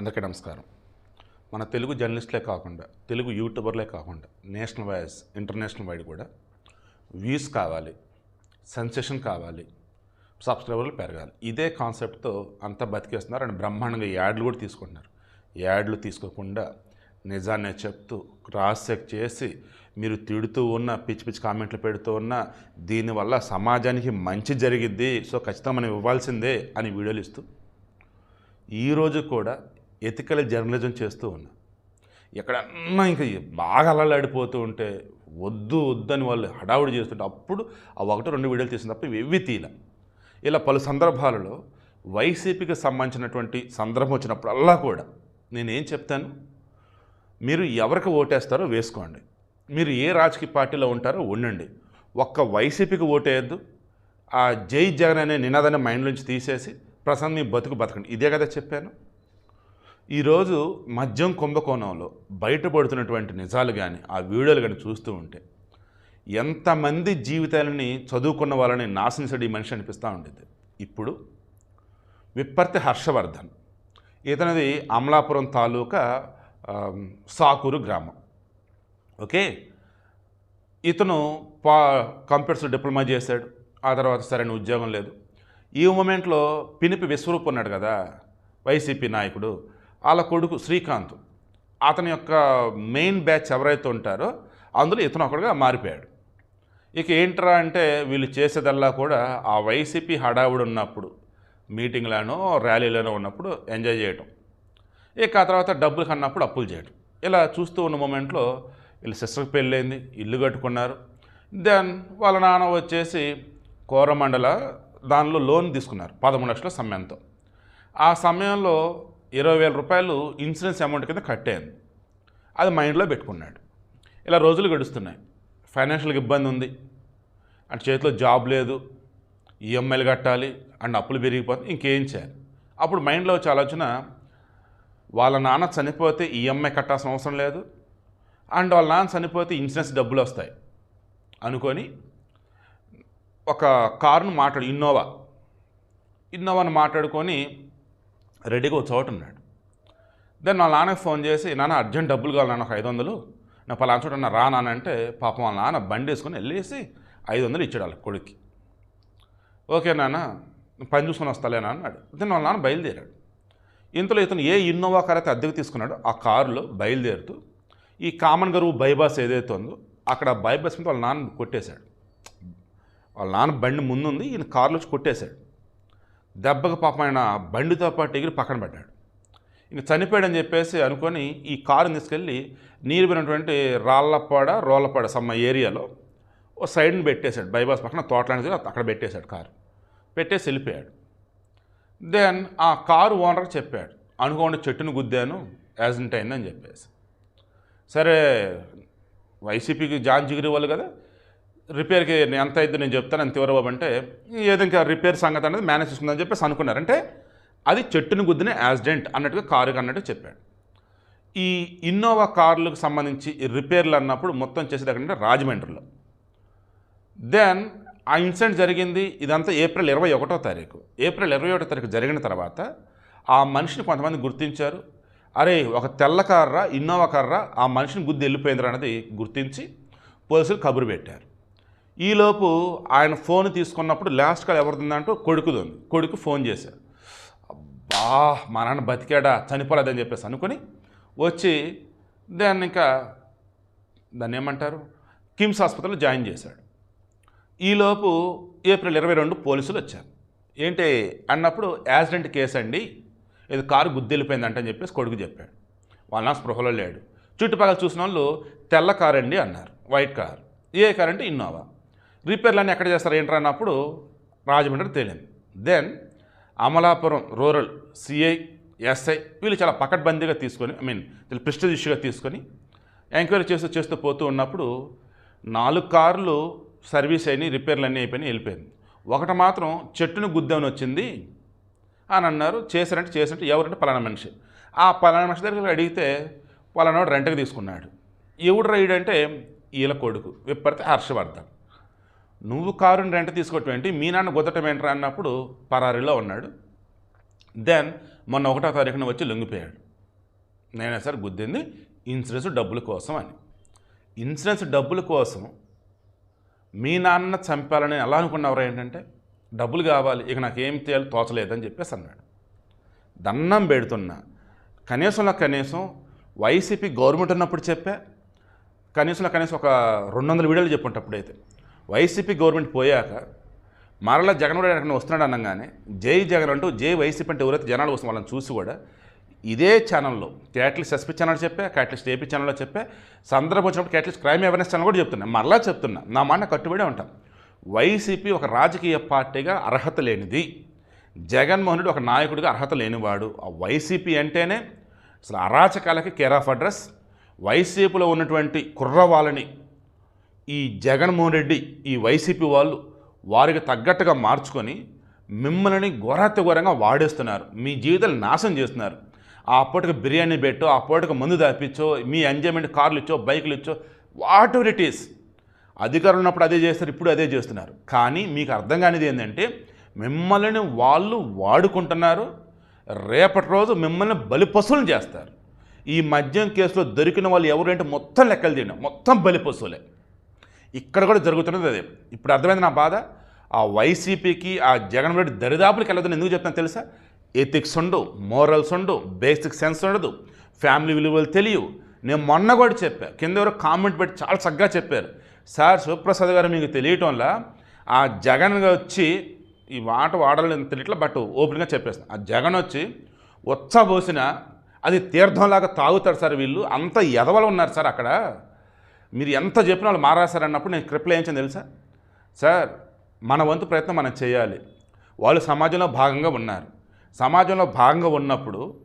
అందరికీ నమస్కారం. మన తెలుగు జర్నలిస్టులే కాకుండా తెలుగు యూట్యూబర్లే కాకుండా నేషనల్ వైజ్ ఇంటర్నేషనల్ వైడ్ కూడా వ్యూస్ కావాలి సెన్సేషన్ కావాలి సబ్స్క్రైబర్లు పెరగాలి. ఇదే కాన్సెప్ట్తో అంతా బతికేస్తున్నారు. అండ్ బ్రహ్మాండంగా యాడ్లు కూడా తీసుకుంటున్నారు. యాడ్లు తీసుకోకుండా నిజాన్ని చెప్తూ క్రాస్ చెక్ చేసి మీరు తిడుతూ ఉన్న పిచ్చి పిచ్చి కామెంట్లు పెడుతూ ఉన్న దీనివల్ల సమాజానికి మంచి జరిగిద్ది. సో ఖచ్చితంగా మనం ఇవ్వాల్సిందే అని వీడియోలు ఇస్తూ ఈరోజు కూడా ఎథికల్ జర్నలిజం చేస్తూ ఉన్నా. ఎక్కడన్నా ఇంకా బాగా అలలాడిపోతూ ఉంటే వద్దు వద్దని వాళ్ళు హడావుడి చేస్తుంటే అప్పుడు ఆ ఒకటి రెండు వీడియోలు తీసిన తప్ప ఇవి తీల ఇలా పలు సందర్భాలలో వైసీపీకి సంబంధించినటువంటి సందర్భం వచ్చినప్పుడల్లా కూడా నేనేం చెప్తాను? మీరు ఎవరికి ఓటేస్తారో వేసుకోండి. మీరు ఏ రాజకీయ పార్టీలో ఉంటారో ఉండండి. ఒక్క వైసీపీకి ఓటేయద్దు. ఆ జై జగన్ అనే నినాదాన్ని మైండ్ నుంచి తీసేసి ప్రశాంత్ మీ బతుకు బతకండి. ఇదే కదా చెప్పాను. ఈరోజు మద్యం కుంభకోణంలో బయటపడుతున్నటువంటి నిజాలు కానీ ఆ వీడియోలు కానీ చూస్తూ ఉంటే ఎంతమంది జీవితాలని చదువుకున్న వాళ్ళని నాశనించడం ఈ మనిషి అనిపిస్తూ ఉండేది ఇప్పుడు విప్పర్తి హర్షవర్ధన్. ఇతనిది అమలాపురం తాలూకా సాకూరు గ్రామం. ఓకే? ఇతను పా కంప్యూటర్స్ డిప్లొమా చేశాడు. ఆ తర్వాత సరైన ఉద్యోగం లేదు. ఈ మూమెంట్లో పినిపి విశ్వరూప్ ఉన్నాడు కదా వైసీపీ నాయకుడు. వాళ్ళ కొడుకు శ్రీకాంత్. అతని యొక్క మెయిన్ బ్యాచ్ ఎవరైతే ఉంటారో అందులో ఇతను ఒకడుగా మారిపోయాడు. ఇక ఏంట్రా అంటే వీళ్ళు చేసేదల్లా కూడా ఆ వైసీపీ హడావుడు ఉన్నప్పుడు మీటింగ్లోనో ర్యాలీలోనో ఉన్నప్పుడు ఎంజాయ్ చేయటం. ఇక ఆ తర్వాత డబ్బులు కన్నప్పుడు అప్పులు చేయటం. ఇలా చూస్తూ ఉన్న మూమెంట్లో వీళ్ళు సిస్టర్కి పెళ్ళైంది ఇల్లు కట్టుకున్నారు. దెన్ వాళ్ళ నాన్న వచ్చేసి కోరమండల దానిలో లోన్ తీసుకున్నారు పదమూడు లక్షల సమయంతో ఆ సమయంలో ఇరవై వేల రూపాయలు ఇన్సూరెన్స్ అమౌంట్ కింద కట్టేయండి. అది మైండ్లో పెట్టుకున్నాడు. ఇలా రోజులు గడుస్తున్నాయి. ఫైనాన్షియల్గా ఇబ్బంది ఉంది. అంటే చేతిలో జాబ్ లేదు. ఈఎంఐలు కట్టాలి. అండ్ అప్పులు పెరిగిపోతే ఇంకేం చేయాలి? అప్పుడు మైండ్లో వచ్చే ఆలోచన వాళ్ళ నాన్న చనిపోతే ఈఎంఐ కట్టాల్సిన అవసరం లేదు. అండ్ వాళ్ళ నాన్న చనిపోతే ఇన్సూరెన్స్ డబ్బులు వస్తాయి. అనుకొని ఒక కారును మాట్లాడు ఇన్నోవా. ఇన్నోవాని మాట్లాడుకొని రెడీగా ఒక చోట ఉన్నాడు. దెన్ వాళ్ళ నాన్నకి ఫోన్ చేసి నాన్న అర్జెంట్ డబ్బులు కావాలి నాన్న ఒక ఐదు వందలు. నా పలానా చోట రా నానంటే పాపం వాళ్ళ నాన్న బండి వేసుకొని వెళ్ళేసి ఐదు వందలు ఇచ్చాడు వాళ్ళ కొడుక్కి. ఓకే నాన్న పని చూసుకొని వస్తాలేనా అన్నాడు. దెన్ వాళ్ళ నాన్న బయలుదేరాడు. ఇంతలో ఇతను ఏ ఇన్నోవా కార్ అయితే అద్దెకు తీసుకున్నాడో ఆ కారులో బయలుదేరుతూ ఈ కామన్ గరువు బైబాస్ ఏదైతే ఉందో అక్కడ బైబాస్ మీద వాళ్ళ నాన్న కొట్టేశాడు. వాళ్ళ నాన్న బండి ముందుంది ఈయన కారులో వచ్చి కొట్టేశాడు. దెబ్బకి పాపం ఆయన బండితో పాటు ఎగిరి పక్కన పడ్డాడు. ఇంక చనిపోయాడని చెప్పేసి అనుకొని ఈ కారుని తీసుకెళ్ళి నీరుపోయినటువంటి రాళ్ళపాడ రోళ్ళపాడ సమ్మ ఏరియాలో ఓ సైడ్ని పెట్టేశాడు. బైపాస్ పక్కన తోటలాంటి అక్కడ పెట్టేశాడు కారు. పెట్టేసి వెళ్ళిపోయాడు. దెన్ ఆ కారు ఓనర్కి చెప్పాడు. అనుకోండి చెట్టును గుద్దాను యాక్సిడెంట్ అయిందని చెప్పేసి. సరే వైసీపీకి జాన్ జిగిరి వాళ్ళు కదా రిపేర్కి నేను ఎంత అయితే నేను చెప్తాను. ఎంత ఇవ్వరు అంటే ఏదో ఇంకా రిపేర్ సంగతి అనేది మేనేజ్ చేసుకుందని చెప్పేసి అనుకున్నారు. అంటే అది చెట్టును గుద్దిన యాక్సిడెంట్ అన్నట్టుగా కారుకి అన్నట్టు చెప్పాడు. ఈ ఇన్నోవా కార్లకు సంబంధించి రిపేర్లు అన్నప్పుడు మొత్తం చేసేది ఎక్కడంటే రాజమండ్రిలో. దెన్ ఆ ఇన్సిడెంట్ జరిగింది ఇదంతా ఏప్రిల్ ఇరవై ఒకటో తారీఖు. ఏప్రిల్ ఇరవై ఒకటో తారీఖు జరిగిన తర్వాత ఆ మనిషిని కొంతమంది గుర్తించారు. అరే ఒక తెల్ల కార్రా ఇన్నోవా కార్రా ఆ మనిషిని గుద్ది వెళ్ళిపోయింది అన్నది గుర్తించి పోలీసులు కబురు పెట్టారు. ఈలోపు ఆయన ఫోన్ తీసుకున్నప్పుడు లాస్ట్ కాల్ ఎవరిదంటూ కొడుకుది ఉంది. కొడుకు ఫోన్ చేశారు అబ్బా మా నాన్న బతికాడా చనిపోలేదని చెప్పేసి అనుకొని వచ్చి దాన్ని ఇంకా దాన్ని ఏమంటారు? కిమ్స్ హాస్పిటల్లో జాయిన్ చేశాడు. ఈలోపు ఏప్రిల్ ఇరవై రెండు పోలీసులు వచ్చారు. ఏంటి అన్నప్పుడు యాక్సిడెంట్ కేసు అండి. ఇది కారు గుద్దెళ్ళిపోయిందంటని చెప్పేసి కొడుకు చెప్పాడు. వాళ్ళ నా స్పృహలో లేడు. చుట్టుపక్కల చూసిన వాళ్ళు తెల్ల కారు అండి అన్నారు. White car. ఏ కార్ అంటే ఇన్నోవా. రిపేర్లన్నీ ఎక్కడ చేస్తారు ఏంట్రా అన్నప్పుడు రాజమండ్రి తేలింది. Then Amalapuram rural CI SI వీళ్ళు చాలా పకడ్బందీగా తీసుకొని ఐ మీన్ వీళ్ళు ప్రిస్టేజ్ ఇష్యూగా తీసుకొని ఎంక్వైరీ చేస్తూ చేస్తూ పోతూ ఉన్నప్పుడు నాలుగు కార్లు సర్వీస్ అయినాయి రిపేర్లు అన్నీ అయిపోయినాయి వెళ్ళిపోయింది. ఒకటి మాత్రం చెట్టును గుద్దామని వచ్చింది అని అన్నారు. చేశారంటే చేసినట్టు ఎవరంటే పలానా మనిషి. ఆ పలానా మనిషి దగ్గర అడిగితే పలానాడు రెంట్కి తీసుకున్నాడు. ఎవడు రైడ్ అంటే ఈల కొడుకు విప్పడితే హర్షవర్ధన్. నువ్వు కారుని రెంట్ తీసుకోవటం ఏంటి మీ నాన్న గుద్దటం ఏంట్రా అన్నప్పుడు పరారీలో ఉన్నాడు. దెన్ మొన్న ఒకటో తారీఖున వచ్చి లొంగిపోయాడు. నేనే సార్ గుద్దింది ఇన్సూరెన్స్ డబ్బుల కోసం అని. ఇన్సూరెన్స్ డబ్బుల కోసం మీ నాన్న చంపాలని ఎలా అనుకున్నవారు ఏంటంటే డబ్బులు కావాలి ఇక నాకేం తేలి తోచలేదని చెప్పేసి అన్నాడు. దండం పెడుతున్నా. కనీసంలో కనీసం వైసీపీ గవర్నమెంట్ ఉన్నప్పుడు చెప్పా. కనీసంలో కనీసం ఒక రెండు వందల వీడియోలు చెప్పుంటే అప్పుడైతే. వైసీపీ గవర్నమెంట్ పోయాక మరలా జగన్ కూడా ఎక్కడ వస్తున్నాడు అనగానే జై జగన్ అంటూ జై వైసీపీ అంటే ఎవరైతే జనాలు వస్తున్న వాళ్ళని చూసి కూడా ఇదే ఛానల్లో క్యాటలిస్ట్ ఎస్పీ ఛానల్ చెప్పా క్యాటలిస్ట్ ఏపీ ఛానల్లో చెప్పా సందర్భం వచ్చినప్పుడు క్యాటలిస్ట్ క్రైమ్ అవేర్నెస్ ఛానల్ కూడా చెప్తున్నా. మరలా చెప్తున్నా. నా మాట కట్టుబడే ఉంటాం. వైసీపీ ఒక రాజకీయ పార్టీగా అర్హత లేనిది. జగన్మోహన్ రెడ్డి ఒక నాయకుడిగా అర్హత లేనివాడు. ఆ వైసీపీ అంటేనే అసలు అరాచకాలకి కేర్ ఆఫ్ అడ్రస్. వైసీపీలో ఉన్నటువంటి కుర్రవాళ్ళని ఈ జగన్మోహన్ రెడ్డి ఈ వైసీపీ వాళ్ళు వారికి తగ్గట్టుగా మార్చుకొని మిమ్మల్ని ఘోరాతి ఘోరంగా వాడేస్తున్నారు. మీ జీవితాలు నాశనం చేస్తున్నారు. ఆ పూటకి బిర్యానీ పెట్టో ఆ పూటకి మందు దాపించో మీ ఎంజాయ్మెంట్ కార్లు ఇచ్చో బైకులు ఇచ్చో వాట్ ఎవర్ ఇట్ ఈస్ అధికారులు ఉన్నప్పుడు అదే చేస్తారు ఇప్పుడు అదే చేస్తున్నారు. కానీ మీకు అర్థం కానిది ఏంటంటే మిమ్మల్ని వాళ్ళు వాడుకుంటున్నారు. రేపటి రోజు మిమ్మల్ని బలిపశువులు చేస్తారు. ఈ మద్యం కేసులో దొరికిన వాళ్ళు ఎవరంటే మొత్తం లెక్కలు తీయండి. మొత్తం బలిపశువులే. ఇక్కడ కూడా జరుగుతున్నది అదే. ఇప్పుడు అర్థమైంది నా బాధ? ఆ వైసీపీకి ఆ జగన్ రెడ్డి దరిదాపులకి వెళ్ళదని ఎందుకు చెప్తాను తెలుసా? ఎథిక్స్ ఉండవు మోరల్స్ ఉండవు బేసిక్ సెన్స్ ఉండదు. ఫ్యామిలీ విలువలు తెలియవు. నేను మొన్న కూడా చెప్పాను కింద ఎవరో కామెంట్ పెట్టి చాలా చక్కగా చెప్పారు. సార్ శివప్రసాద్ గారు మీకు తెలియటంలా ఆ జగన్ వచ్చి ఈ మాట వాడాలని తెలియట్లా బట్ ఓపెన్గా చెప్పేస్తాను ఆ జగన్ వచ్చి ఉత్సబోసిన అది తీర్థంలాగా తాగుతారు సార్ వీళ్ళు అంత ఎదవలు ఉన్నారు సార్ అక్కడ. మీరు ఎంత చెప్పిన వాళ్ళు మారాసారు అన్నప్పుడు నేను క్రిప్లో ఏం తెలుసా? సార్ మన వంతు ప్రయత్నం మనం చేయాలి. వాళ్ళు సమాజంలో భాగంగా ఉన్నారు. సమాజంలో భాగంగా ఉన్నప్పుడు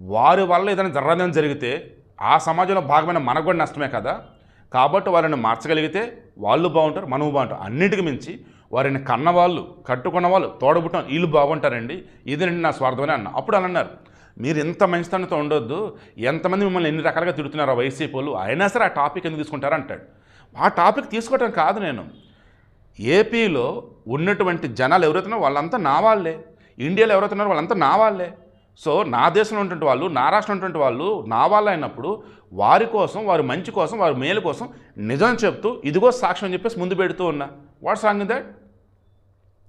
వారి వల్ల ఏదైనా జరగదని జరిగితే ఆ సమాజంలో భాగమైన మనకు కూడా నష్టమే కదా. కాబట్టి వారిని మార్చగలిగితే వాళ్ళు బాగుంటారు మనము బాగుంటారు అన్నిటికి మించి వారిని కన్నవాళ్ళు కట్టుకున్న వాళ్ళు తోడబుట్టం వీళ్ళు బాగుంటారండి. ఇదేనండి నా స్వార్థమని అన్న. అప్పుడు అని అన్నారు మీరు ఎంత మంచితనంతో ఉండొద్దు. ఎంతమంది మిమ్మల్ని ఎన్ని రకాలుగా తిడుతున్నారు ఆ వైసీపీ వాళ్ళు అయినా సరే ఆ టాపిక్ ఎందుకు తీసుకుంటారు అంటాడు. ఆ టాపిక్ తీసుకోవటం కాదు నేను. ఏపీలో ఉన్నటువంటి జనాలు ఎవరైతున్నారో వాళ్ళంతా నా వాళ్ళే. ఇండియాలో ఎవరైతున్నారో వాళ్ళంతా నా వాళ్ళే. సో నా దేశంలో ఉన్నటువంటి వాళ్ళు నా రాష్ట్రంలో ఉన్నటువంటి వాళ్ళు నా వాళ్ళు అయినప్పుడు వారి కోసం వారి మంచి కోసం వారి మేలు కోసం నిజం చెప్తూ ఇదిగో సాక్ష్యం అని చెప్పేసి ముందు పెడుతూ ఉన్నా. What's wrong that?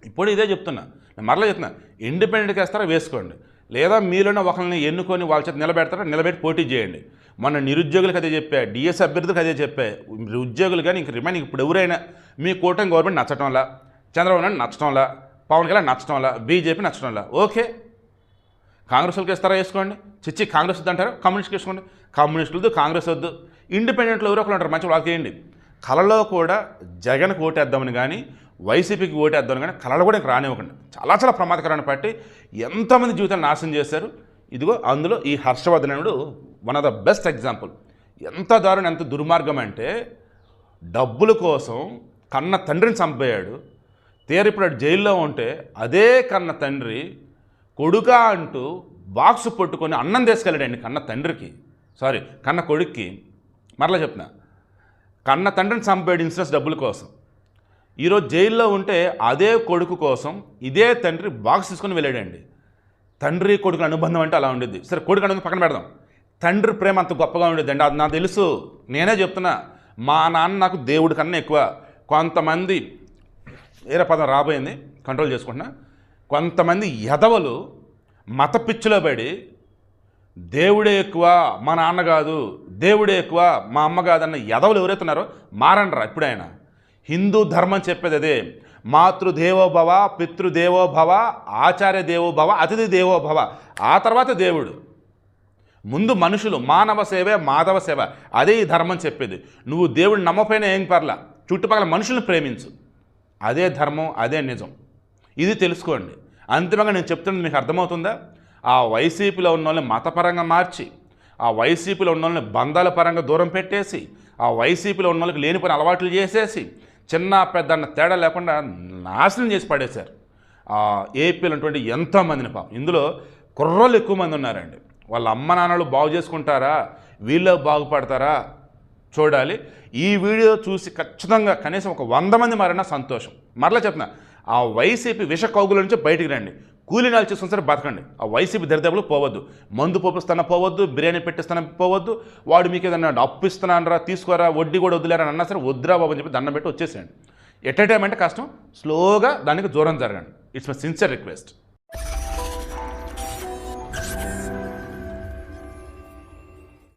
ఇప్పుడు ఇదే చెప్తున్నా. నేను మరలా చెప్తున్నా. ఇండిపెండెంట్గా వేస్తారా? వేసుకోండి. లేదా మీలోనే ఒకరిని ఎన్నుకొని వాళ్ళ చేత నిలబెడతారా? నిలబెట్టి పోటీ చేయండి. మన నిరుద్యోగులకు అదే చెప్పా డిఎస్ అభ్యర్థులకు అదే చెప్పా. ఉద్యోగులు కానీ ఇంక రిమైనింగ్ ఇప్పుడు ఎవరైనా మీ కూటమి గవర్నమెంట్ నచ్చటంలా చంద్రబాబు నాయుడు నచ్చటంలా పవన్ కళ్యాణ్ నచ్చటంలా బీజేపీ నచ్చటంలా ఓకే. కాంగ్రెస్ వాళ్ళకి ఇస్తారా వేసుకోండి? చిచ్చి కాంగ్రెస్ వద్దు అంటారు? కమ్యూనిస్ట్కి వేసుకోండి. కమ్యూనిస్టులు వద్దు కాంగ్రెస్ వద్దు. ఇండిపెండెంట్లో ఎవరో ఒకరు ఉంటారు మంచి వాళ్ళకి వేయండి కళలో కూడా జగన్కి ఓటేద్దామని కానీ వైసీపీకి ఓటేద్దామని కానీ కళలు కూడా ఇంక రానివ్వకండి. చాలా చాలా ప్రమాదకరమైన పార్టీ ఎంతమంది జీవితాలు నాశనం చేశారు. ఇదిగో అందులో ఈ హర్షవర్ధనుడు one of the best example ఎంత దారుణం ఎంత దుర్మార్గం అంటే డబ్బుల కోసం కన్న తండ్రిని చంపేయాడు. తీరిప్పుడు జైల్లో ఉంటే అదే కన్న తండ్రి కొడుక అంటూ బాక్స్ పట్టుకొని అన్నం తీసుకెళ్ళాడండి కన్న తండ్రికి. సారీ కన్న కొడుక్కి. మరలా చెప్పిన కన్న తండ్రిని చంపాడు ఇన్సూరెన్స్ డబ్బుల కోసం. ఈరోజు జైల్లో ఉంటే అదే కొడుకు కోసం ఇదే తండ్రి బాక్స్ తీసుకొని వెళ్ళాడండి. తండ్రి కొడుకు అనుబంధం అంటే అలా ఉండేది సరే కొడుకు అనుబంధం పక్కన పెడదాం. తండ్రి ప్రేమ అంత గొప్పగా ఉండేది అండి అది నాకు తెలుసు. నేనే చెప్తున్నా. మా నాన్న నాకు దేవుడి కన్నా ఎక్కువ. కొంతమంది వేరే పదం రాబోయింది. కంట్రోల్ చేసుకుంటున్నా. కొంతమంది ఎదవలు మత పిచ్చిలో పడి దేవుడే ఎక్కువ మా నాన్న కాదు దేవుడే ఎక్కువ మా అమ్మ కాదన్న ఎదవలు ఎవరైతున్నారో ఉన్నారో మారండ్రా ఇప్పుడైనా హిందూ ధర్మం చెప్పేది అదే. మాతృదేవోభవ పితృదేవోభవ ఆచార్య దేవోభవ అతిథి దేవోభవ. ఆ తర్వాత దేవుడు. ముందు మనుషులు మానవ సేవే మాధవ సేవ. అదే ఈ ధర్మం చెప్పేది. నువ్వు దేవుడిని నమ్మపోయినా ఏం పర్లా? చుట్టుపక్కల మనుషులను ప్రేమించు. అదే ధర్మం అదే నిజం. ఇది తెలుసుకోండి. అంతిమంగా నేను చెప్తున్నది మీకు అర్థమవుతుందా? ఆ వైసీపీలో ఉన్న వాళ్ళని మతపరంగా మార్చి ఆ వైసీపీలో ఉన్న వాళ్ళని బంధాల పరంగా దూరం పెట్టేసి ఆ వైసీపీలో ఉన్న వాళ్ళకి లేని పని అలవాట్లు చేసేసి చిన్న పెద్ద అన్న తేడా లేకుండా నాశనం చేసి పడేశారు. ఏపీలు ఏపీలో ఉన్నటువంటి ఎంతోమందిని పాపం. ఇందులో కుర్రోళ్ళు ఎక్కువ మంది ఉన్నారండి. వాళ్ళ అమ్మ నాన్నలు బాగు చేసుకుంటారా? వీళ్ళు బాగుపడతారా? చూడాలి. ఈ వీడియో చూసి ఖచ్చితంగా కనీసం ఒక వంద మంది మారినా సంతోషం. మరలా చెప్తున్నా ఆ వైసీపీ విష కౌగుల నుంచి బయటికి రండి. కూలీ నాలు చూసుకుని సరే బతకండి. ఆ వైసీపీ దరిదాపులు పోవద్దు. మందు పోపిస్తాన పోవద్దు బిర్యానీ పెట్టిస్తాన పోవద్దు వాడు మీకు ఏదన్నా అప్పు ఇస్తున్నానరా తీసుకోరా వడ్డీ కూడా వద్దులేరా అన్నా సరే వద్దురా బాబు అని చెప్పి దండం పెట్టి వచ్చేసేయండి. ఎట్ ఏ టైం అంటే కష్టం స్లోగా దానికి దూరం జరగండి. It's my sincere request